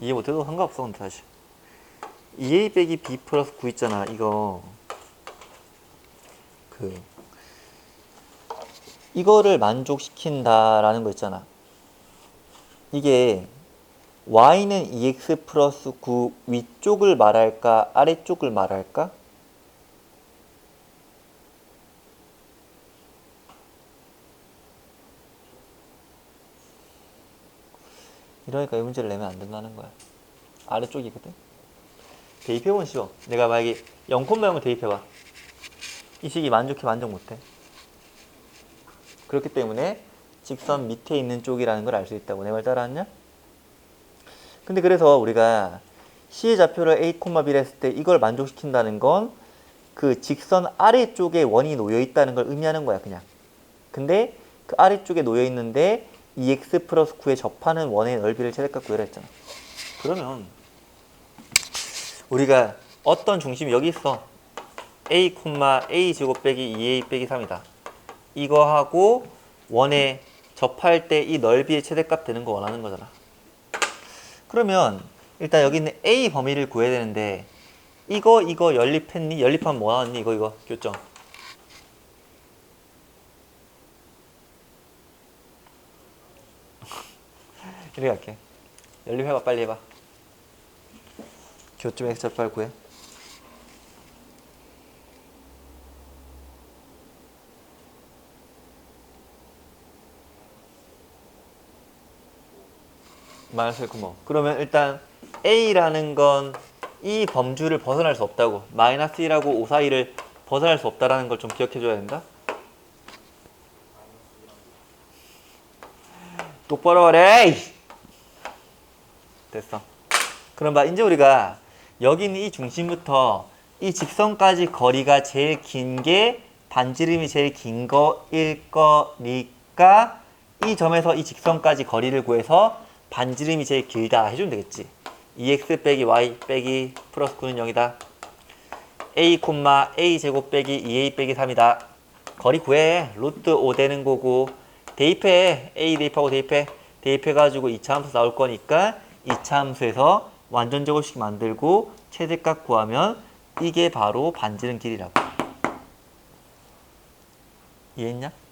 이해 못해도 상관없어 근데 사실. 2a 빼기 b 플러스 9 있잖아 이거. 그 이거를 만족시킨다라는 거 있잖아. 이게 y는 2x 플러스 9 위쪽을 말할까 아래쪽을 말할까? 이러니까 이 문제를 내면 안 된다는 거야. 아래쪽이거든. 대입해보면 쉬워. 내가 만약에 0,0을 대입해봐. 이 식이 만족해 만족 못해. 그렇기 때문에 직선 밑에 있는 쪽이라는 걸 알 수 있다고. 내 말 따라왔냐? 근데 그래서 우리가 C의 좌표를 A, B를 했을 때 이걸 만족시킨다는 건 그 직선 아래쪽에 원이 놓여 있다는 걸 의미하는 거야, 그냥. 근데 그 아래쪽에 놓여 있는데 2x 플러스 9에 접하는 원의 넓이를 최대값 구해라 했잖아. 그러면 우리가 어떤 중심이 여기 있어. a, a 제곱 빼기 2a 빼기 3이다. 이거하고 원에 접할 때 이 넓이의 최대값 되는 거 원하는 거잖아. 그러면 일단 여기 있는 a 범위를 구해야 되는데 이거 이거 연립했니? 연립하면 뭐 나왔니? 이거 이거 교점. 이렇게 할게. 연립 해봐 빨리 해봐. 교점 x 접할 구해. 마이너스 1,5. 그러면 일단 a라는 건 이 범주를 벗어날 수 없다고. 마이너스 1하고 5 사이를 벗어날 수 없다라는 걸 좀 기억해 줘야 된다. 똑바로 하래! 됐어. 그럼 봐, 이제 우리가 여기 있는 이 중심부터 이 직선까지 거리가 제일 긴 게 반지름이 제일 긴 거일 거니까 이 점에서 이 직선까지 거리를 구해서 반지름이 제일 길다 해주면 되겠지. 2x 빼기 y 빼기 플러스 9는 0이다. a, a 제곱 빼기 2a 빼기 3이다. 거리 구해. 루트 5 되는 거고 대입해. a 대입하고 대입해. 대입해가지고 2차 함수 나올 거니까 2차 함수에서 완전 제곱식 만들고 최대값 구하면 이게 바로 반지름 길이라고. 이해했냐?